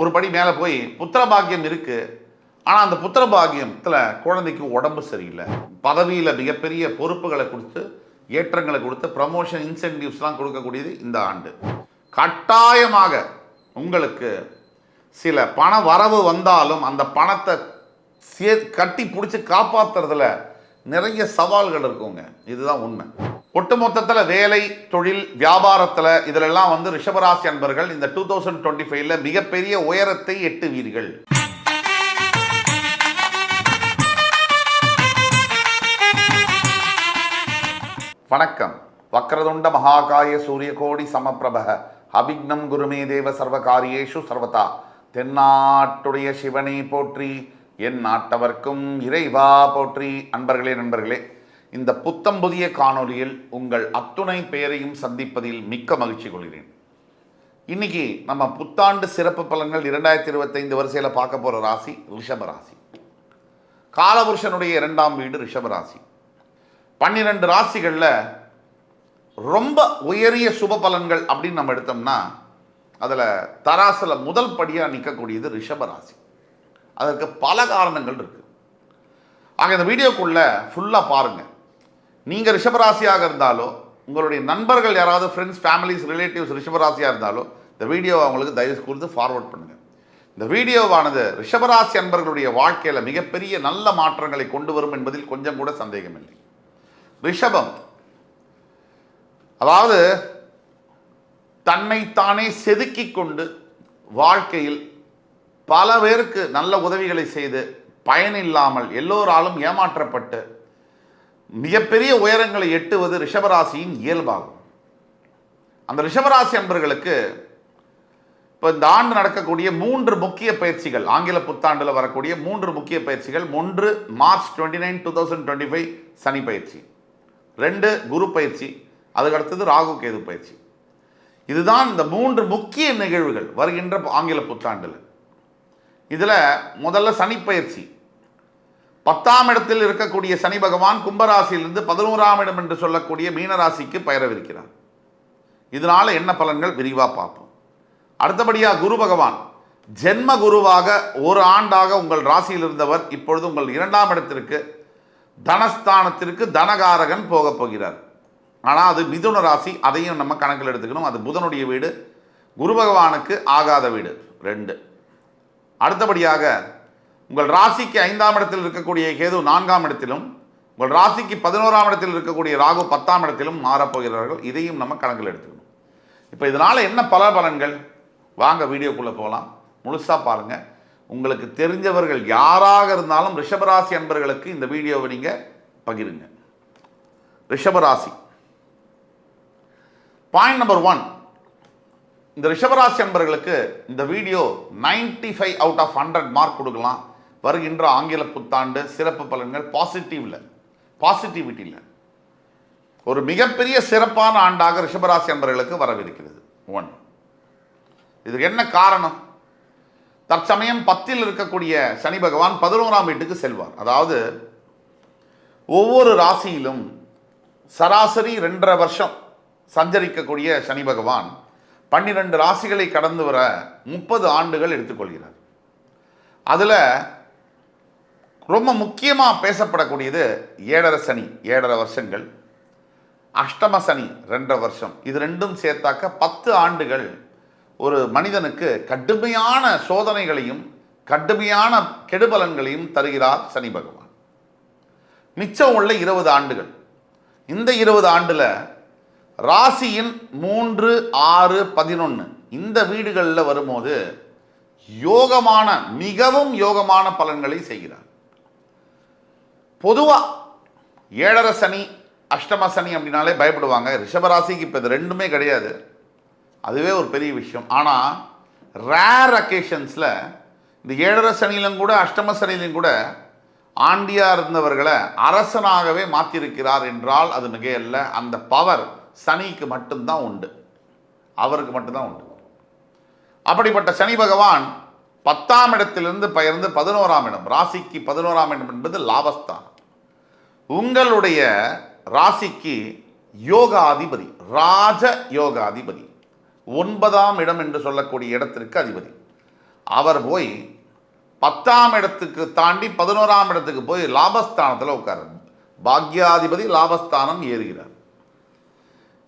ஒரு படி மேலே போய் புத்திர பாக்கியம் இருக்குது ஆனால் அந்த புத்திர பாக்கியத்தில் குழந்தைக்கு உடம்பு சரியில்லை. பதவியில் மிகப்பெரிய பொறுப்புகளை கொடுத்து ஏற்றங்களை கொடுத்து ப்ரமோஷன் இன்சென்டிவ்ஸ்லாம் கொடுக்கக்கூடியது இந்த ஆண்டு. கட்டாயமாக உங்களுக்கு சில பண வரவு வந்தாலும் அந்த பணத்தை சே கட்டி பிடிச்சி காப்பாற்றுறதுல நிறைய சவால்கள் இருக்குங்க. இதுதான் உண்மை. ஒட்டுமொத்தத்தில் வேலை தொழில் வியாபாரத்தில் இதிலெல்லாம் வந்து ரிஷபராசி அன்பர்கள் இந்த டூ தௌசண்ட் டுவெண்ட்டி ஃபைவ்ல மிகப்பெரிய உயரத்தை எட்டுவீர்கள். வணக்கம். வக்ரதுண்ட மகாகாய சூரியகோடி சமப்பிரபக. அபிக்னம் குருமே தேவ சர்வகாரியேஷு சர்வதா. தென்னாட்டுடைய சிவனை போற்றி என் நாட்டவர்க்கும் இறைவா போற்றி. அன்பர்களே நண்பர்களே இந்த புத்தம் புதிய காணொளியில் உங்கள் அத்துணை பெயரையும் சந்திப்பதில் மிக்க மகிழ்ச்சி கொள்கிறேன். இன்னைக்கு நம்ம புத்தாண்டு சிறப்பு பலன்கள் இரண்டாயிரத்தி இருபத்தைந்து வரிசையில் பார்க்க போகிற ராசி ரிஷப ராசி. காலபுருஷனுடைய இரண்டாம் வீடு ரிஷப ராசி. பன்னிரண்டு ராசிகளில் ரொம்ப உயரிய சுப பலன்கள் அப்படின்னு நம்ம எடுத்தோம்னா அதில் தராசில் முதல் படியாக நிற்கக்கூடியது ரிஷப ராசி. அதற்கு பல காரணங்கள் இருக்குது ஆக இந்த வீடியோக்குள்ளே ஃபுல்லாக பாருங்கள் நீங்கள் ரிஷபராசியாக இருந்தாலோ உங்களுடைய நண்பர்கள் யாராவது ஃப்ரெண்ட்ஸ் ஃபேமிலிஸ் ரிலேட்டிவ்ஸ் ரிஷபராசியாக இருந்தாலோ இந்த வீடியோவை அவங்களுக்கு தயவு கூர்ந்து ஃபார்வர்ட் பண்ணுங்கள் இந்த வீடியோவானது ரிஷபராசி அன்பர்களுடைய வாழ்க்கையில் மிகப்பெரிய நல்ல மாற்றங்களை கொண்டு வரும் என்பதில் கொஞ்சம் கூட சந்தேகமில்லை. ரிஷபம் அதாவது தன்னைத்தானே செதுக்கி கொண்டு வாழ்க்கையில் பல பேருக்கு நல்ல உதவிகளை செய்து பயனில்லாமல் எல்லோராலும் ஏமாற்றப்பட்டு மிகப்பெரிய உயரங்களை எட்டுவது ரிஷபராசியின் இயல்பாகும். அந்த ரிஷபராசி அன்பர்களுக்கு இப்போ இந்த ஆண்டு நடக்கக்கூடிய மூன்று முக்கிய பயிற்சிகள் ஆங்கில புத்தாண்டில் வரக்கூடிய மூன்று முக்கிய பயிற்சிகள் ஒன்று March twenty nine two thousand twenty five சனி பயிற்சி. ரெண்டு குரு பயிற்சி அதுக்கு அடுத்தது ராகு கேது பயிற்சி. இதுதான் இந்த மூன்று முக்கிய நிகழ்வுகள் வருகின்ற ஆங்கில புத்தாண்டில். இதில் முதல்ல சனி பயிற்சி. பத்தாம் இடத்தில் இருக்கக்கூடிய சனி பகவான் கும்பராசியிலிருந்து பதினோராம் இடம் என்று சொல்லக்கூடிய மீனராசிக்கு பெயரவிருக்கிறார். இதனால என்ன பலன்கள் விரிவாக பார்ப்போம். அடுத்தபடியாக குரு பகவான். ஜென்ம குருவாக ஒரு ஆண்டாக உங்கள் ராசியில் இருந்தவர் இப்பொழுது உங்கள் இரண்டாம் இடத்திற்கு தனஸ்தானத்திற்கு தனகாரகன் போக போகிறார். ஆனால் அது மிதுன ராசி அதையும் நம்ம கணக்கில் எடுத்துக்கணும். அது புதனுடைய வீடு குரு பகவானுக்கு ஆகாத வீடு ரெண்டு. அடுத்தபடியாக உங்கள் ராசிக்கு ஐந்தாம் இடத்தில் இருக்கக்கூடிய கேது நான்காம் இடத்திலும் உங்கள் ராசிக்கு பதினோராம் இடத்தில் இருக்கக்கூடிய ராகு பத்தாம் இடத்திலும் மாறப்போகிறார்கள். இதையும் நம்ம கணக்கில் எடுத்துக்கணும். இப்போ இதனால் என்ன பல பலன்கள் வாங்க வீடியோக்குள்ளே போகலாம். முழுசாக பாருங்கள் உங்களுக்கு தெரிஞ்சவர்கள் யாராக இருந்தாலும் ரிஷபராசி அன்பர்களுக்கு இந்த வீடியோவை நீங்கள் பகிருங்க. ரிஷபராசி. பாயிண்ட் நம்பர் ஒன் இந்த ரிஷபராசி அன்பர்களுக்கு இந்த video 95 five out of hundred mark கொடுக்கலாம். வருகின்ற ஆங்கில புத்தாண்டு சிறப்பு பலன்கள் பாசிட்டிவ்ல பாசிட்டிவிட்டியில் ஒரு மிகப்பெரிய சிறப்பான ஆண்டாக ரிஷபராசி அன்பர்களுக்கு வரவிருக்கிறது. ஒன் இதுக்கு என்ன காரணம்? தற்சமயம் பத்தில் இருக்கக்கூடிய சனி பகவான் பதினோராம் வீட்டுக்கு செல்வார். அதாவது ஒவ்வொரு ராசியிலும் சராசரி ரெண்டரை வருஷம் சஞ்சரிக்கக்கூடிய சனி பகவான் பன்னிரெண்டு ராசிகளை கடந்து வர முப்பது ஆண்டுகள் எடுத்துக்கொள்கிறார். அதில் ரொம்ப முக்கியமாக பேசப்படக்கூடியது ஏழரை சனி ஏழரை வருஷங்கள். அஷ்டம சனி ரெண்டரை வருஷம். இது ரெண்டும் சேர்த்தாக்க பத்து ஆண்டுகள் ஒரு மனிதனுக்கு கடுமையான சோதனைகளையும் கடுமையான கெடுபலன்களையும் தருகிறார் சனி பகவான். மிச்சம் உள்ள இருபது ஆண்டுகள். இந்த இருபது ஆண்டில் ராசியின் மூன்று ஆறு பதினொன்று இந்த வீடுகளில் வரும்போது யோகமான மிகவும் யோகமான பலன்களை செய்கிறார். பொதுவாக ஏழரை சனி அஷ்டம சனி அப்படின்னாலே பயப்படுவாங்க. ரிஷபராசிக்கு இப்போ இது ரெண்டுமே கிடையாது. அதுவே ஒரு பெரிய விஷயம். ஆனால் ரேர் அக்கேஷன்ஸில் இந்த ஏழரை சனியிலும் கூட அஷ்டம சனியிலும் கூட ஆண்டியாக இருந்தவர்களை அரசனாகவே மாற்றியிருக்கிறார் என்றால் அது மிகையல்ல. அந்த பவர் சனிக்கு மட்டும்தான் உண்டு. அவருக்கு மட்டும்தான் உண்டு. அப்படிப்பட்ட சனி பகவான் பத்தாம் இடத்திலிருந்து பெயர்ந்து பதினோராம் இடம். ராசிக்கு பதினோராம் இடம் என்பது லாபஸ்தான் உங்களுடைய ராசிக்கு யோகாதிபதி ராஜ யோகாதிபதி ஒன்பதாம் இடம் என்று சொல்லக்கூடிய இடத்திற்கு அதிபதி. அவர் போய் பத்தாம் இடத்துக்கு தாண்டி பதினோராம் இடத்துக்கு போய் லாபஸ்தானத்தில் உட்காரு பாக்யாதிபதி லாபஸ்தானம் ஏறுகிறார்.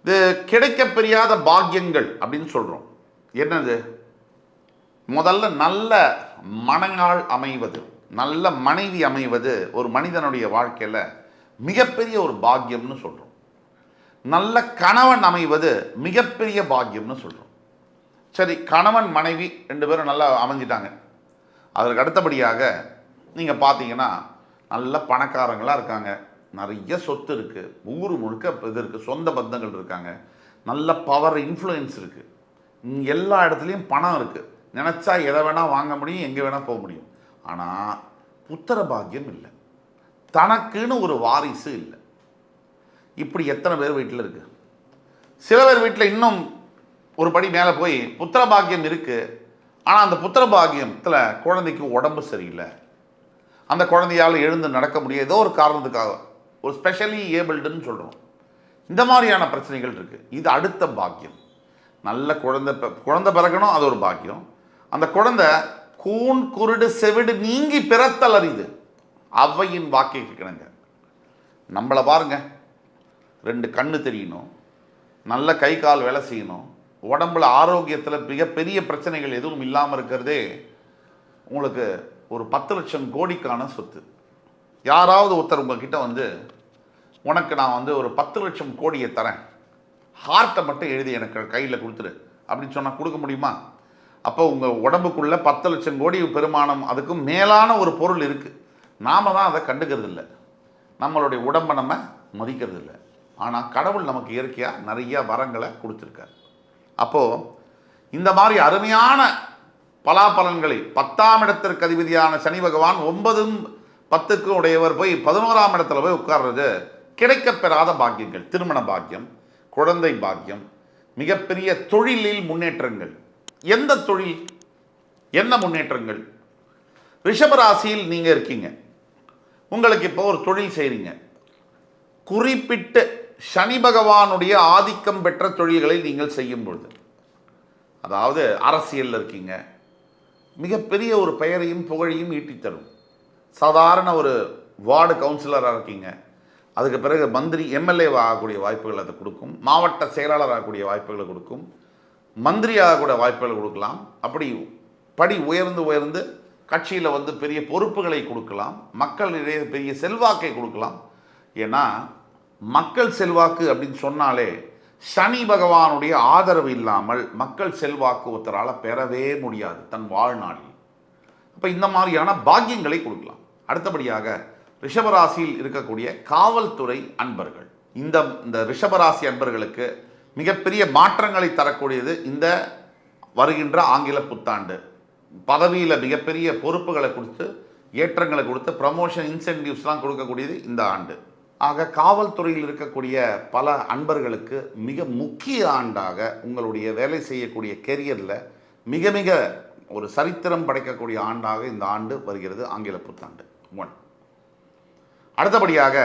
இது கிடைக்கப்பெரியாத பாக்கியங்கள் அப்படின்னு சொல்கிறோம் என்னது? முதல்ல நல்ல மனங்கால் அமைவது நல்ல மனைவி அமைவது ஒரு மனிதனுடைய வாழ்க்கையில் மிகப்பெரிய ஒரு பாக்கியம்னு சொல்கிறோம் நல்ல கணவன் அமைவது மிகப்பெரிய பாக்கியம்னு சொல்கிறோம் சரி கணவன் மனைவி ரெண்டு பேரும் நல்லா அமைஞ்சிட்டாங்க. அதற்கு அடுத்தபடியாக நீங்கள் பார்த்தீங்கன்னா நல்ல பணக்காரங்களாக இருக்காங்க. நிறைய சொத்து இருக்குது ஊர் முழுக்க இது இருக்குது சொந்த பந்தங்கள் இருக்காங்க. நல்ல பவர் இன்ஃப்ளூயன்ஸ் இருக்குது எல்லா இடத்துலையும் பணம் இருக்குது நினச்சா எதை வேணால் வாங்க முடியும் எங்கே வேணால் போக முடியும். ஆனால் புத்திர பாக்கியம் இல்லை. தனக்குன்னு ஒரு வாரிசு இல்லை. இப்படி எத்தனை பேர் வீட்டில் இருக்கு? சில பேர் வீட்டில் இன்னும் ஒரு படி மேலே போய் புத்திர பாக்கியம் இருக்கு. ஆனால் அந்த புத்திர பாக்கியத்தில் குழந்தைக்கு உடம்பு சரியில்லை. அந்த குழந்தையால் எழுந்து நடக்க முடியாது. ஏதோ ஒரு காரணத்துக்காக ஒரு ஸ்பெஷலி ஏபிள்டுன்னு சொல்கிறோம் இந்த மாதிரியான பிரச்சனைகள் இருக்குது இது அடுத்த பாக்கியம். நல்ல குழந்தை குழந்தை பிறக்கணும் அது ஒரு பாக்கியம். அந்த குழந்தை கூன் குருடு செவிடு நீங்கி பிறத்தல் அறிது அவ்வையின் வாக்கை கிணங்க நம்மளை பாருங்க. ரெண்டு கண்ணு தெரியணும். நல்ல கை கால் வேலை செய்யணும். உடம்புல ஆரோக்கியத்தில் மிகப்பெரிய பிரச்சனைகள் எதுவும் இல்லாமல் இருக்கிறதே உங்களுக்கு ஒரு பத்து லட்சம் கோடிக்கான சொத்து. யாராவது ஒருத்தர் உங்ககிட்ட வந்து உனக்கு நான் வந்து ஒரு பத்து லட்சம் கோடியை தரேன். ஹார்ட்டை மட்டும் எழுதி எனக்கு கையில் கொடுத்துரு. அப்படின்னு சொன்னால் கொடுக்க முடியுமா? அப்போ உங்கள் உடம்புக்குள்ளே பத்து லட்சம் கோடி பெருமானம் அதுக்கும் மேலான ஒரு பொருள் இருக்குது நாம தான் அதை கண்டுக்கிறது இல்லை நம்மளுடைய உடம்பை நம்ம மதிக்கிறது இல்லை ஆனால் கடவுள் நமக்கு இயற்கையாக நிறைய வரங்களை கொடுத்துருக்காரு. அப்போது இந்த மாதிரி அருமையான பலாபலன்களை பத்தாம் இடத்திற்கு அதிபதியான சனி பகவான் ஒன்பதும் பத்துக்கு உடையவர் போய் பதினோராம் இடத்துல போய் உட்கார்றது கிடைக்கப்பெறாத பாக்கியங்கள். திருமண பாக்கியம் குழந்தை பாக்கியம் மிகப்பெரிய தொழிலில் முன்னேற்றங்கள். எந்த தொழில்? என்ன முன்னேற்றங்கள்? ரிஷபராசியில் நீங்கள் இருக்கீங்க. உங்களுக்கு இப்போ ஒரு தொழில் செய்கிறீங்க குறிப்பிட்டு சனி பகவானுடைய ஆதிக்கம் பெற்ற தொழில்களை நீங்கள் செய்யும் பொழுது அதாவது அரசியலில் இருக்கீங்க மிகப்பெரிய ஒரு பெயரையும் புகழையும் ஈட்டித்தரும். சாதாரண ஒரு வார்டு கவுன்சிலராக இருக்கீங்க. அதுக்கு பிறகு மந்திரி எம்எல்ஏ ஆகக்கூடிய வாய்ப்புகள் அதை கொடுக்கும். மாவட்ட செயலாளர் ஆகக்கூடிய வாய்ப்புகளை கொடுக்கும். மந்திரி ஆகக்கூடிய வாய்ப்புகளை கொடுக்கலாம். அப்படி படி உயர்ந்து உயர்ந்து கட்சியில் வந்து பெரிய பொறுப்புகளை கொடுக்கலாம் மக்கள் நிறைய பெரிய செல்வாக்கை கொடுக்கலாம். ஏன்னா மக்கள் செல்வாக்கு அப்படின்னு சொன்னாலே சனி பகவானுடைய ஆதரவு இல்லாமல் மக்கள் செல்வாக்கு ஒருத்தரால் பெறவே முடியாது தன் வாழ்நாளில். அப்போ இந்த மாதிரியான பாக்கியங்களை கொடுக்கலாம். அடுத்தபடியாக ரிஷபராசியில் இருக்கக்கூடிய காவல்துறை அன்பர்கள். இந்த இந்த ரிஷபராசி அன்பர்களுக்கு மிகப்பெரிய மாற்றங்களை தரக்கூடியது இந்த வருகின்ற ஆங்கில புத்தாண்டு. பதவியில் மிகப்பெரிய பொறுப்புகளை கொடுத்து ஏற்றங்களை கொடுத்து ப்ரமோஷன் இன்சென்டிவ்ஸ்லாம் கொடுக்கக்கூடியது இந்த ஆண்டு. ஆக காவல்துறையில் இருக்கக்கூடிய பல அன்பர்களுக்கு மிக முக்கிய ஆண்டாக உங்களுடைய வேலை செய்யக்கூடிய கெரியரில் மிக மிக ஒரு சரித்திரம் படைக்கக்கூடிய ஆண்டாக இந்த ஆண்டு வருகிறது ஆங்கில புத்தாண்டு. ஒன் அடுத்தபடியாக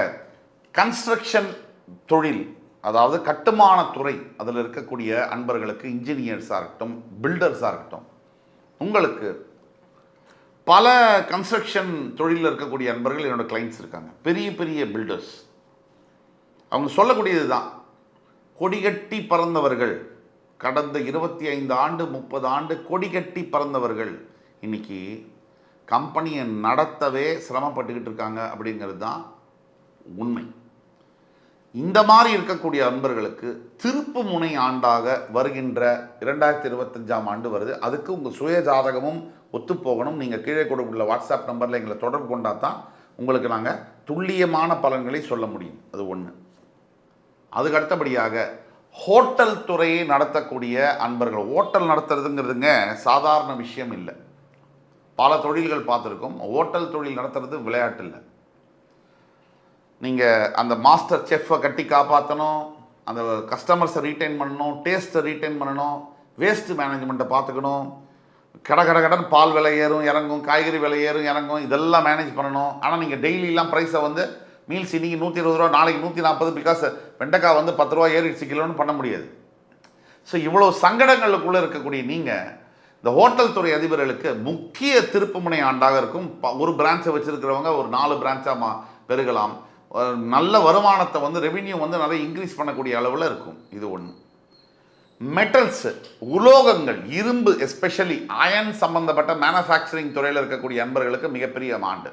கன்ஸ்ட்ரக்ஷன் தொழில் அதாவது கட்டுமான துறை அதில் இருக்கக்கூடிய அன்பர்களுக்கு இன்ஜினியர்ஸாக இருக்கட்டும் பில்டர்ஸாக இருக்கட்டும் உங்களுக்கு பல கன்ஸ்ட்ரக்ஷன் தொழிலில் இருக்கக்கூடிய அன்பர்கள் என்னோடய கிளைண்ட்ஸ் இருக்காங்க. பெரிய பெரிய பில்டர்ஸ் அவங்க சொல்லக்கூடியது தான். கொடிகட்டி பறந்தவர்கள். கடந்த இருபத்தி ஐந்து ஆண்டு முப்பது ஆண்டு கொடிகட்டி பறந்தவர்கள். இன்னைக்கு கம்பெனியை நடத்தவே சிரமப்பட்டுக்கிட்டு இருக்காங்க அப்படிங்கிறது தான் உண்மை. இந்த மாதிரி இருக்கக்கூடிய அன்பர்களுக்கு திருப்பு முனை ஆண்டாக வருகின்ற இரண்டாயிரத்தி இருபத்தஞ்சாம் ஆண்டு வருது. அதுக்கு உங்கள் சுய ஜாதகமும் ஒத்துப்போகணும் நீங்கள் கீழே கொடுக்குள்ள வாட்ஸ்அப் நம்பரில் எங்களை தொடர்பு கொண்டா தான் உங்களுக்கு நாங்கள் துல்லியமான பலன்களை சொல்ல முடியும். அது ஒன்று அதுக்கு அடுத்தபடியாக ஹோட்டல் துறையை நடத்தக்கூடிய அன்பர்கள். ஹோட்டல் நடத்துறதுங்கிறதுங்க சாதாரண விஷயம் இல்லை. பல தொழில்கள் பார்த்துருக்கோம். ஹோட்டல் தொழில் நடத்துறது விளையாட்டு இல்லை. நீங்கள் அந்த மாஸ்டர் செஃப்பை கட்டி காப்பாற்றணும் அந்த கஸ்டமர்ஸை ரீட்டைன் பண்ணணும் டேஸ்ட்டை ரீட்டைன் பண்ணணும் வேஸ்ட்டு மேனேஜ்மெண்ட்டை பார்த்துக்கணும். கட கட கடன் பால் விலை ஏறும் இறங்கும் காய்கறி விலை ஏறும் இறங்கும் இதெல்லாம் மேனேஜ் பண்ணணும். ஆனால் நீங்கள் டெய்லிலாம் ப்ரைஸை வந்து மீல்ஸ் இன்றைக்கி நூற்றி இருபது ரூபா நாளைக்கு நூற்றி நாற்பது பிகாஸ் வெண்டைக்காய் வந்து பத்து ரூபா ஏறிடுச்சு கிலோன்னு பண்ண முடியாது. ஸோ இவ்வளோ சங்கடங்களுக்குள்ளே இருக்கக்கூடிய நீங்கள் இந்த ஹோட்டல் துறை அதிபர்களுக்கு முக்கிய திருப்புமுனை ஆண்டாக இருக்கும். ப- ஒரு பிரான்ச்சை வச்சுருக்கிறவங்க ஒரு நாலு பிரான்ச்சாக மா பெருகலாம். நல்ல வருமானத்தை வந்து ரெவின்யூ வந்து நிறைய இன்க்ரீஸ் பண்ணக்கூடிய அளவில் இருக்கும். இது ஒன்று மெட்டல்ஸு உலோகங்கள் இரும்பு எஸ்பெஷலி அயன் சம்பந்தப்பட்ட மேனுஃபேக்சரிங் துறையில் இருக்கக்கூடிய அன்பர்களுக்கு மிகப்பெரிய ஆண்டு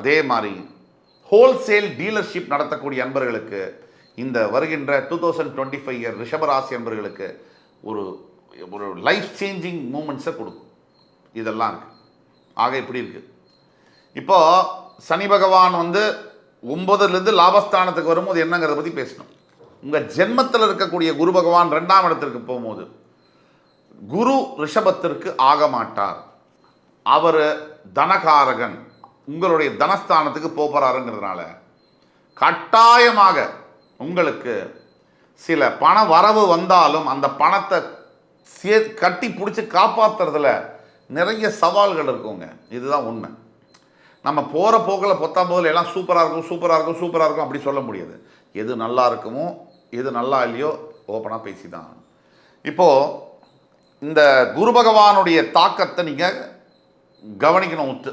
அதே மாதிரி ஹோல்சேல் டீலர்ஷிப் நடத்தக்கூடிய அன்பர்களுக்கு இந்த வருகின்ற two thousand twenty five year ரிஷபராசி அன்பர்களுக்கு ஒரு ஒரு லைஃப் சேஞ்சிங் மூமெண்ட்ஸை கொடுக்கும். இதெல்லாம் இருக்குது ஆக இப்படி இருக்குது இப்போது சனி பகவான் வந்து ஒன்பதுலேருந்து லாபஸ்தானத்துக்கு வரும்போது என்னங்கிறத பற்றி பேசணும். உங்கள் ஜென்மத்தில் இருக்கக்கூடிய குரு பகவான் ரெண்டாம் இடத்திற்கு போகும்போது குரு ரிஷபத்திற்கு ஆக மாட்டார் அவர் தனகாரகன் உங்களுடைய தனஸ்தானத்துக்கு போகிறாருங்கிறதுனால கட்டாயமாக உங்களுக்கு சில பண வரவு வந்தாலும் அந்த பணத்தை சே கட்டி பிடிச்சி காப்பாற்றுறதுல நிறைய சவால்கள் இருக்குங்க. இதுதான் உண்மை. நம்ம போகிற போக்கில் பொத்தாம் போதில் எல்லாம் சூப்பராக இருக்கும் சூப்பராக இருக்கும் சூப்பராக இருக்கும் அப்படி சொல்ல முடியாது. எது நல்லா இருக்குமோ எது நல்லா இல்லையோ ஓப்பனாக பேசி தான் இப்போது இந்த குரு பகவானுடைய தாக்கத்தை நீங்கள் கவனிக்கணும் உத்து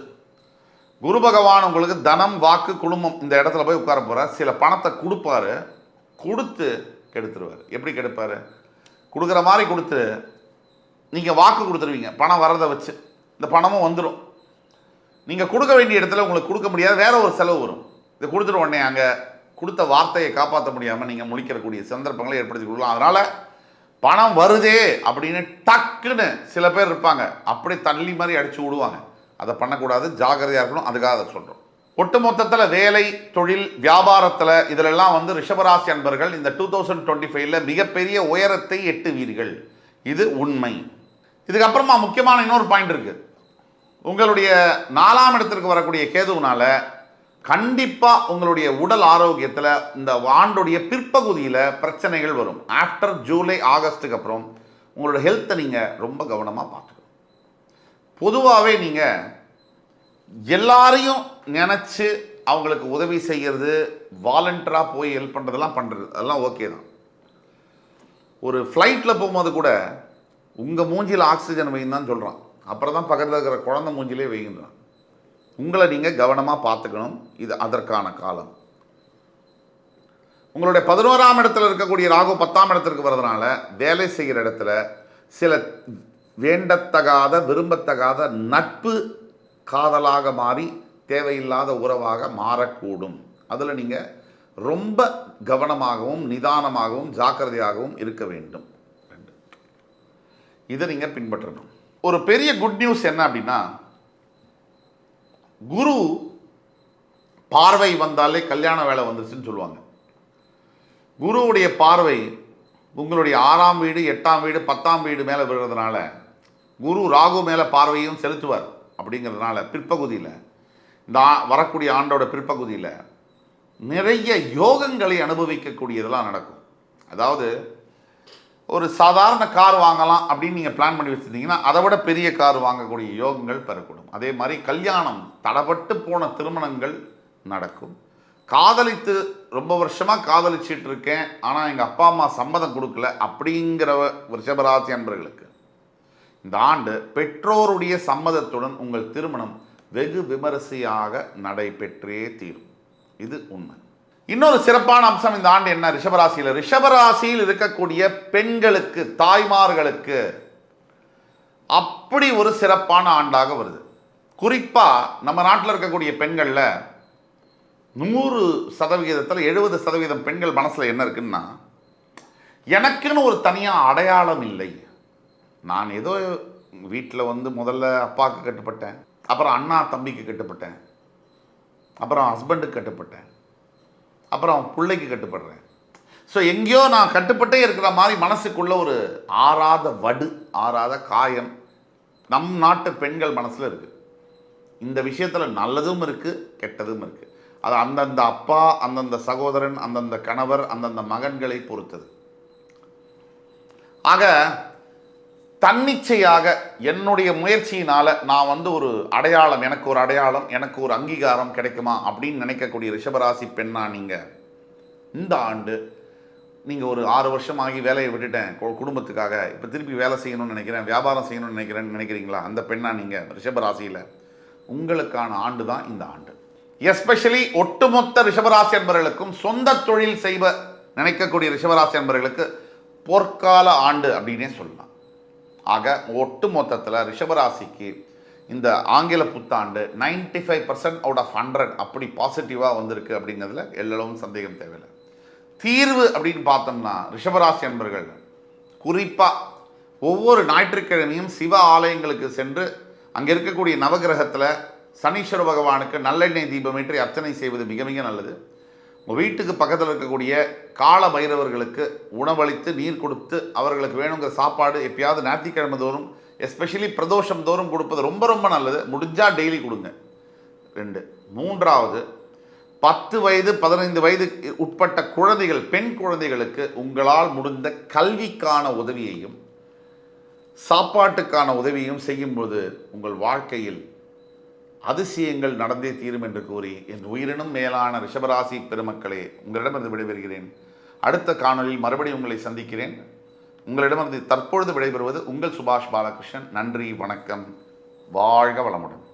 குரு பகவான் உங்களுக்கு தனம் வாக்கு குடும்பம் இந்த இடத்துல போய் உட்கார போகிறார் சில பணத்தை கொடுப்பாரு கொடுத்து கெடுத்துருவார். எப்படி கெடுப்பார்? கொடுக்குற மாதிரி கொடுத்து நீங்கள் வாக்கு கொடுத்துருவீங்க. பணம் வரதை வச்சு. இந்த பணமும் வந்துடும் நீங்கள் கொடுக்க வேண்டிய இடத்துல உங்களுக்கு கொடுக்க முடியாது. வேற ஒரு செலவு வரும். இதை கொடுத்துட்டு உடனே அங்கே கொடுத்த வார்த்தையை காப்பாற்ற முடியாமல் நீங்கள் முழிக்கிறக்கூடிய சந்தர்ப்பங்களை ஏற்படுத்தி கொடுக்கலாம். அதனால் பணம் வருதே அப்படின்னு டக்குன்னு சில பேர் இருப்பாங்க. அப்படியே தள்ளி மாதிரி அடிச்சு விடுவாங்க. அதை பண்ணக்கூடாது. ஜாக்கிரதையாக இருக்கணும். அதுக்காக அதை சொல்கிறோம் ஒட்டுமொத்தத்தில் வேலை தொழில் வியாபாரத்தில் இதிலெல்லாம் வந்து ரிஷபராசி அன்பர்கள் இந்த டூ தௌசண்ட் டுவெண்ட்டி ஃபைவ்ல மிகப்பெரிய உயரத்தை எட்டுவீர்கள். இது உண்மை. இதுக்கப்புறமா முக்கியமான இன்னொரு பாயிண்ட் இருக்குது உங்களுடைய நாலாம் இடத்திற்கு வரக்கூடிய கேதுவினால கண்டிப்பாக உங்களுடைய உடல் ஆரோக்கியத்தில் இந்த ஆண்டுடைய பிற்பகுதியில் பிரச்சனைகள் வரும். ஆஃப்டர் ஜூலை ஆகஸ்ட்டுக்கு அப்புறம் உங்களோட ஹெல்த்தை நீங்கள் ரொம்ப கவனமாக பார்த்துக்கணும். பொதுவாகவே நீங்கள் எல்லாரையும் நினச்சி அவங்களுக்கு உதவி செய்கிறது வாலண்டராக போய் ஹெல்ப் பண்ணுறதெல்லாம் பண்ணுறது அதெல்லாம் ஓகே தான். ஒரு ஃப்ளைட்டில் போகும்போது கூட உங்கள் மூஞ்சியில் ஆக்சிஜன் வைன்னு தான் சொல்கிறான் அப்புறம் தான் பக்கத்தில் இருக்கிற குழந்தை மூஞ்சிலே வைகின்றான் உங்களை நீங்கள் கவனமாக பார்த்துக்கணும். இது அதற்கான காலம். உங்களுடைய பதினோராம் இடத்துல இருக்கக்கூடிய ராகு பத்தாம் இடத்திற்கு வர்றதுனால வேலை செய்கிற இடத்துல சில வேண்டத்தகாத விரும்பத்தகாத நட்பு காதலாக மாறி தேவையில்லாத உறவாக மாறக்கூடும். அதில் நீங்கள் ரொம்ப கவனமாகவும் நிதானமாகவும் ஜாக்கிரதையாகவும் இருக்க வேண்டும். இதை நீங்கள் பின்பற்றணும். ஒரு பெரிய குட் நியூஸ் என்ன அப்படின்னா குரு பார்வை வந்தாலே கல்யாண வேலை வந்துருச்சுன்னு சொல்லுவாங்க. குருவுடைய பார்வை உங்களுடைய ஆறாம் வீடு எட்டாம் வீடு பத்தாம் வீடு மேலே விழுறதுனால குரு ராகு மேலே பார்வையும் செலுத்துவார் அப்படிங்கிறதுனால பிற்பகுதியில் இந்த வரக்கூடிய ஆண்டோட பிற்பகுதியில் நிறைய யோகங்களை அனுபவிக்கக்கூடியதெல்லாம் நடக்கும். அதாவது ஒரு சாதாரண கார் வாங்கலாம் அப்படின்னு நீங்கள் பிளான் பண்ணி வச்சுருந்தீங்கன்னா அதை விட பெரிய கார் வாங்கக்கூடிய யோகங்கள் பெறக்கூடும். அதே மாதிரி கல்யாணம் தடப்பட்டு போன திருமணங்கள் நடக்கும். காதலித்து ரொம்ப வருஷமாக காதலிச்சிட்டு இருக்கேன் ஆனால் எங்கள் அப்பா அம்மா சம்மதம் கொடுக்கல அப்படிங்கிற ரிஷபராசி அன்பர்களுக்கு. இந்த ஆண்டு பெற்றோருடைய சம்மதத்துடன் உங்கள் திருமணம் வெகு விமரிசையாக நடைபெற்றே தீரும். இது உண்மை. இன்னொரு சிறப்பான அம்சம் இந்த ஆண்டு என்ன? ரிஷபராசியில். ரிஷபராசியில் இருக்கக்கூடிய பெண்களுக்கு தாய்மார்களுக்கு அப்படி ஒரு சிறப்பான ஆண்டாக வருது. குறிப்பாக நம்ம நாட்டில் இருக்கக்கூடிய பெண்களில் நூறு சதவிகிதத்தில் எழுபது சதவீதம் பெண்கள் மனசில் என்ன இருக்குன்னா எனக்குன்னு ஒரு தனியாக அடையாளம் இல்லை. நான் ஏதோ வீட்டில் வந்து முதல்ல அப்பாவுக்கு கட்டுப்பட்டேன் அப்புறம் அண்ணா தம்பிக்கு கட்டுப்பட்டேன் அப்புறம் ஹஸ்பண்டுக்கு கட்டுப்பட்டேன். அப்புறம் பிள்ளைக்கு கட்டுப்படுறேன். ஸோ எங்கேயோ நான் கட்டுப்பட்டே இருக்கிற மாதிரி மனசுக்குள்ள ஒரு ஆறாத வடு ஆறாத காயம் நம் நாட்டு பெண்கள் மனசில் இருக்குது இந்த விஷயத்தில் நல்லதும் இருக்குது கெட்டதும் இருக்குது அது அந்தந்த அப்பா அந்தந்த சகோதரன் அந்தந்த கணவர் அந்தந்த மகன்களை பொறுத்தது. ஆக தன்னிச்சையாக என்னுடைய முயற்சியினால் நான் வந்து ஒரு அடையாளம் எனக்கு ஒரு அடையாளம் எனக்கு ஒரு அங்கீகாரம் கிடைக்குமா அப்படின்னு நினைக்கக்கூடிய ரிஷபராசி பெண்ணா நீங்கள் இந்த ஆண்டு நீங்கள் ஒரு ஆறு வருஷம் ஆகி வேலையை விட்டுட்டேன். கு- குடும்பத்துக்காக. இப்போ திருப்பி வேலை செய்யணும்னு நினைக்கிறேன் வியாபாரம் செய்யணும்னு நினைக்கிறேன்னு நினைக்கிறீங்களா? அந்த பெண்ணா நீங்கள் ரிஷபராசியில். உங்களுக்கான ஆண்டு தான் இந்த ஆண்டு. எஸ்பெஷலி ஒட்டுமொத்த ரிஷபராசி அன்பர்களுக்கும் சொந்த தொழில் செய்வ நினைக்கக்கூடிய ரிஷபராசி அன்பர்களுக்கு பொற்கால ஆண்டு அப்படின்னே சொல்லலாம். ஆக ஒட்டு மொத்தத்தில் ரிஷபராசிக்கு இந்த ஆங்கில புத்தாண்டு 95% five percent out of hundred அப்படி பாசிட்டிவாக வந்திருக்கு அப்படிங்கிறதுல எல்லளவும் சந்தேகம் தேவையில்லை. தீர்வு அப்படின்னு பார்த்தோம்னா ரிஷபராசி அன்பர்கள். குறிப்பாக ஒவ்வொரு ஞாயிற்றுக்கிழமையும் சிவ ஆலயங்களுக்கு சென்று அங்கே இருக்கக்கூடிய நவகிரகத்தில் சனீஸ்வர பகவானுக்கு நல்லெண்ணெய் தீபமேற்றி அர்ச்சனை செய்வது மிக மிக நல்லது. உங்கள் வீட்டுக்கு பக்கத்தில் இருக்கக்கூடிய கால பைரவர்களுக்கு உணவளித்து நீர் கொடுத்து அவர்களுக்கு வேணுங்கிற சாப்பாடு எப்பயாவது ஞாயிற்றுக்கிழமை தோறும் எஸ்பெஷலி பிரதோஷம் தோறும் கொடுப்பது ரொம்ப ரொம்ப நல்லது. முடிஞ்சால் டெய்லி கொடுங்க. ரெண்டு. மூன்றாவது பத்து வயது பதினைந்து வயது உட்பட்ட குழந்தைகள் பெண் குழந்தைகளுக்கு உங்களால் முடிந்த கல்விக்கான உதவியையும் சாப்பாட்டுக்கான உதவியும் செய்யும்போது உங்கள் வாழ்க்கையில் அதிசயங்கள் நடந்தே தீரும் என்று கூறி என் உயிரினும் மேலான ரிஷபராசி பெருமக்களே உங்களிடமிருந்து விடைபெறுகிறேன். அடுத்த காணொளியில் மறுபடியும் உங்களை சந்திக்கிறேன். உங்களிடமிருந்து தற்பொழுது விடைபெறுவது உங்கள் சுபாஷ் பாலகிருஷ்ணன். நன்றி வணக்கம். வாழ்க வளமுடன்.